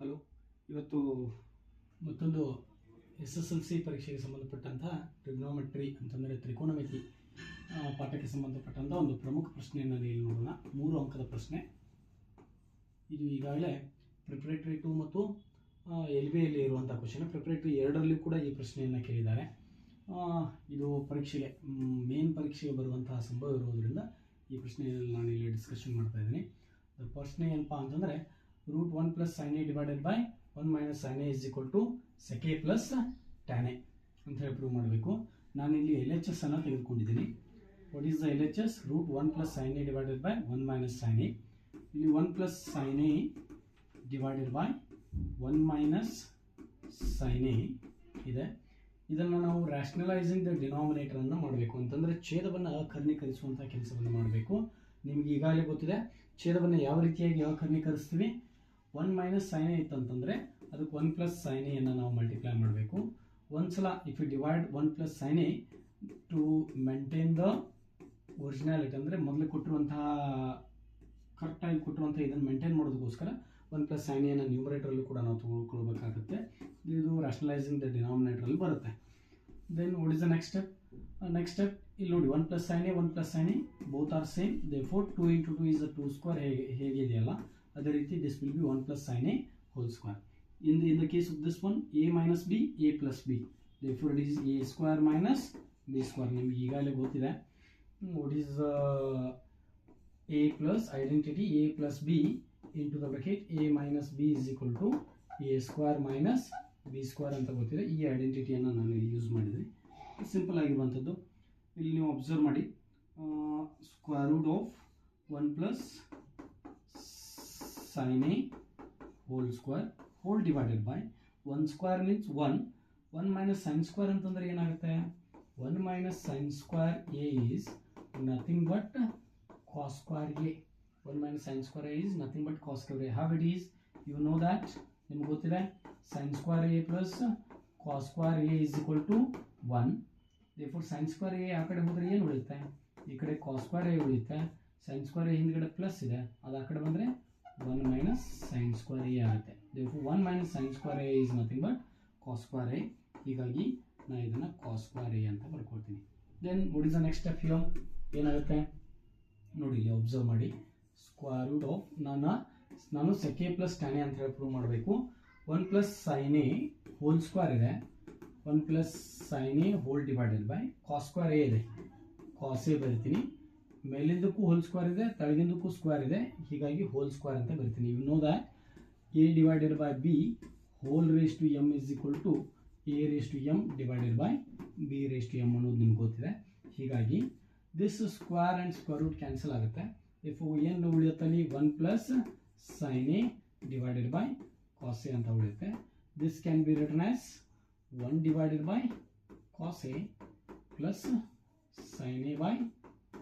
Hello, ಇವತ್ತು ಮತ್ತೊಂದು S S L C ಪರೀಕ್ಷೆಗೆ ಸಂಬಂಧಪಟ್ಟಂತಹ ಟ್ರಿಗ್ನೋಮೆಟ್ರಿ ಅಂತಂದರೆ ತ್ರಿಕೋನಮಿತಿ ಪಾಠಕ್ಕೆ ಸಂಬಂಧಪಟ್ಟಂಥ ಒಂದು ಪ್ರಮುಖ ಪ್ರಶ್ನೆಯನ್ನು ಇಲ್ಲಿ ನೋಡೋಣ. ಮೂರು ಅಂಕದ ಪ್ರಶ್ನೆ. ಇದು ಈಗಾಗಲೇ ಪ್ರಿಪ್ರೇಟ್ರಿ ಟು ಮತ್ತು ಎಲ್ ಬಿ ಅಲ್ಲಿ ಇರುವಂಥ ಕ್ವಶನ್ ಪ್ರಿಪ್ರೇಟರಿ ಎರಡರಲ್ಲೂ ಕೂಡ ಈ ಪ್ರಶ್ನೆಯನ್ನು ಕೇಳಿದ್ದಾರೆ. ಇದು ಪರೀಕ್ಷೆಗೆ ಮೇನ್ ಪರೀಕ್ಷೆಗೆ ಬರುವಂತಹ ಸಂಭವ ಇರುವುದರಿಂದ ಈ ಪ್ರಶ್ನೆಯಲ್ಲಿ ನಾನು ಇಲ್ಲಿ ಡಿಸ್ಕಷನ್ ಮಾಡ್ತಾ ಇದ್ದೀನಿ. ಪ್ರಶ್ನೆ ಏನಪ್ಪ ಅಂತಂದರೆ root one plus sine A divided by one minus sine A is equal to sec A plus tan A ಅಂತ ಹೇಳಿ ಪ್ರೂವ್ ಮಾಡಬೇಕು. ನಾನು ಇಲ್ಲಿ ಎಲ್ ಎಚ್ ಎಸ್ ಅನ್ನು ತೆಗೆದುಕೊಂಡಿದ್ದೀನಿ. What is the L H S root one plus sine A divided by one minus sine A ಇಲ್ಲಿ one plus sine A divided by one minus sine A ಇದೆ. ಇದನ್ನು ನಾವು ರ್ಯಾಷನಲೈಸಿಂಗ್ the ಡಿನಾಮಿನೇಟರನ್ನು ಮಾಡಬೇಕು. ಅಂತಂದರೆ ಛೇದವನ್ನು ಅಕರ್ಣೀಕರಿಸುವಂಥ ಕೆಲಸವನ್ನು ಮಾಡಬೇಕು. ನಿಮ್ಗೆ ಈಗಾಗಲೇ ಗೊತ್ತಿದೆ, ಛೇದವನ್ನು ಯಾವ ರೀತಿಯಾಗಿ ಅಕರ್ಣೀಕರಿಸ್ತೀವಿ? ಒನ್ ಮೈನಸ್ ಸೈನ್ ಇತ್ತಂತಂದರೆ ಅದಕ್ಕೆ ಒನ್ ಪ್ಲಸ್ ಸೈನ್ ಎಯನ್ನು ನಾವು ಮಲ್ಟಿಪ್ಲೈ ಮಾಡಬೇಕು. ಒಂದ್ಸಲ if you divide one plus sine to maintain the originality ಅಂದರೆ ಮೊದಲು ಕೊಟ್ಟಿರುವಂತಹ ಕರೆಕ್ಟಾಗಿ ಕೊಟ್ಟಿರುವಂಥ ಇದನ್ನು ಮೇಂಟೈನ್ ಮಾಡೋದಕ್ಕೋಸ್ಕರ ಒನ್ ಪ್ಲಸ್ ನ್ಯೂಮರೇಟರ್ ಅಲ್ಲಿ ಕೂಡ ನಾವು ತಗೊಳ್ಕೊಳ್ಬೇಕಾಗುತ್ತೆ. ಇದು ರ್ಯಾಷನಲೈಸಿಂಗ್ ದ ಡಿನಾಮಿನೇಟ್ರಲ್ಲಿ ಬರುತ್ತೆ. Then what is the next step next step ಇಲ್ಲಿ ನೋಡಿ one plus sine one plus sine both are same therefore two into two is a two square ಹೇಗೆ ಹೇಗಿದೆಯಲ್ಲ ಅದೇ ರೀತಿ this will be one plus sine A whole square in in the case of this one A minus B A plus B therefore it is A square minus B square ನಿಮ್ಗೆ ಈಗಾಗಲೇ ಗೊತ್ತಿದೆ. What is A plus identity A plus B into the bracket A minus B is equal to A square minus B square ಅಂತ ಗೊತ್ತಿದೆ. ಈ ಐಡೆಂಟಿಟಿಯನ್ನು ನಾನು use ಮಾಡಿದ್ವಿ simple ಆಗಿರುವಂಥದ್ದು. ಇಲ್ಲಿ ನೀವು ಅಬ್ಸರ್ವ್ ಮಾಡಿ. Square root of one plus sine A whole square whole divided by one square means one one minus sine square ಅಂತಂದ್ರೆ ಏನಾಗುತ್ತೆ? One minus sine square A is nothing but cos square A one minus sine square A is nothing but cos square A how it is you know that ನಿಮ್ಗೆ ಗೊತ್ತಿದೆ? Sine square A plus cos square A is equal to one therefore sine square A ಆ ಕಡೆ ಹೋದರೆ ಏನು ಉಳಿಯುತ್ತೆ? ಈ ಕಡೆ cos square A ಉಳಿಯುತ್ತೆ. ಸೈನ್ ಸ್ಕ್ವೇರ್ ಎ ಹಿಂದ್ಗಡೆ ಪ್ಲಸ್ ಇದೆ. ಅದು ಆ ಕಡೆ ಸ್ಕ್ವೇರ್ ಎ ಆಗುತ್ತೆ. Therefore one minus sine square A is nothing but cos square A ಹೀಗಾಗಿ ನಾನು ಇದನ್ನು ಕಾಸ್ ಸ್ಕ್ವೇರ್ ಎ ಅಂತ ಬರ್ಕೊಳ್ತೀನಿ then what is the next step here ಏನಾಗುತ್ತೆ? ನೋಡಿ, ಇಲ್ಲಿ ಒಬ್ಸರ್ವ್ ಮಾಡಿ. ಸ್ಕ್ವೇರ್ ರೂಟ್ ಆಫ್ ನಾನು ನಾನು ಸೆಕೆ ಪ್ಲಸ್ ಟ್ಯಾನೆ ಅಂತ ಹೇಳಿ ಪ್ರೂವ್ ಮಾಡಬೇಕು. One plus sine A whole square ಇದೆ. One plus sine A whole divided by cos square A ಇದೆ. ಕಾಸ್ ಎ ಬರಿತೀನಿ. ಮೇಲಿಂದಕ್ಕೂ ಹೋಲ್ ಸ್ಕ್ವೇರ್ ಇದೆ, ತಳಗಿಂದಕ್ಕೂ ಸ್ಕ್ವೇರ್ ಇದೆ. ಹೀಗಾಗಿ ಹೋಲ್ ಸ್ಕ್ವೇರ್ ಅಂತ ಬರಿತೀನಿ. You know that A divided by B whole raise to M is equal to A raise to M divided by B raise to M ಅನ್ನೋದು ನಿಮ್ಗೆ ಗೊತ್ತಿದೆ. ಹೀಗಾಗಿ this square and square root cancel ಆಗುತ್ತೆ. If ಏನು ಉಳಿಯುತ್ತಲ್ಲಿ one plus sine A divided by cos A ಅಂತ ಉಳಿಯುತ್ತೆ. This can be return as one divided by cos A plus sine A by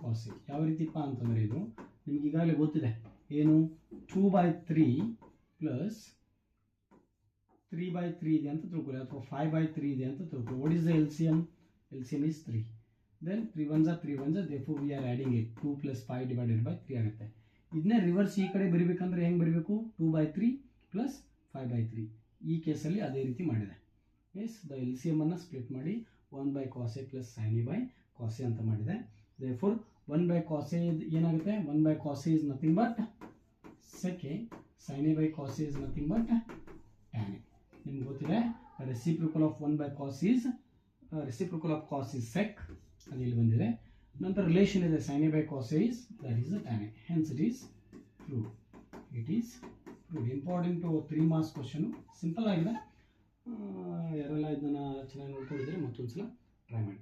cos A ಯಾವ ರೀತಿಪ್ಪ ಅಂತಂದರೆ ಇದು? ನಿಮ್ಗೆ ಈಗಾಗಲೇ ಗೊತ್ತಿದೆ. ಏನು? Two by three plus three by three ಇದೆ ಅಂತ ತಿಳ್ಕೊಳ್ಳಿ, ಅಥವಾ ಫೈವ್ ಬೈ ತ್ರೀ ಇದೆ ಅಂತ ತಿಳ್ಕೊಳ್ಳಿ. What is the L C M L C M is three then three one ಜಾ ತ್ರೀ ಒನ್ ಜಾ therefore we are adding it two plus five divided by three ಆಗುತ್ತೆ. ಇದನ್ನೇ ರಿವರ್ಸ್ ಈ ಕಡೆ ಬರಿಬೇಕಂದ್ರೆ ಹೆಂಗೆ ಬರಿಬೇಕು? Two by three plus five by three ಈ ಕೇಸಲ್ಲಿ ಅದೇ ರೀತಿ ಮಾಡಿದೆ. ಎಸ್ ದ ಎಲ್ ಸಿ ಎಮನ್ನು ಸ್ಪ್ಲಿಟ್ ಮಾಡಿ one by cos A plus sine A by cos A ಅಂತ ಮಾಡಿದೆ. ದೇ ಫೋರ್ ಒನ್ ಬೈ ಕಾಸೆ ಏನಾಗುತ್ತೆ? One by cos is nothing but sec sine by cos is nothing but tan ನಿಮ್ಗೆ ಗೊತ್ತಿದೆ reciprocal of one by cos is reciprocal of cos is sec ಅದು ಇಲ್ಲಿ ಬಂದಿದೆ. ನಂತರ relation ಇದೆ sine by cos is that is uh a hence it is true it is true important three marks question simple ಆಗಿದೆ. ಯಾರೆಲ್ಲ ಇದನ್ನು ಚೆನ್ನಾಗಿ ನೋಡ್ಕೊಂಡಿದ್ರೆ ಮತ್ತೊಂದು ಸಲ ಟ್ರೈ ಮಾಡಿ.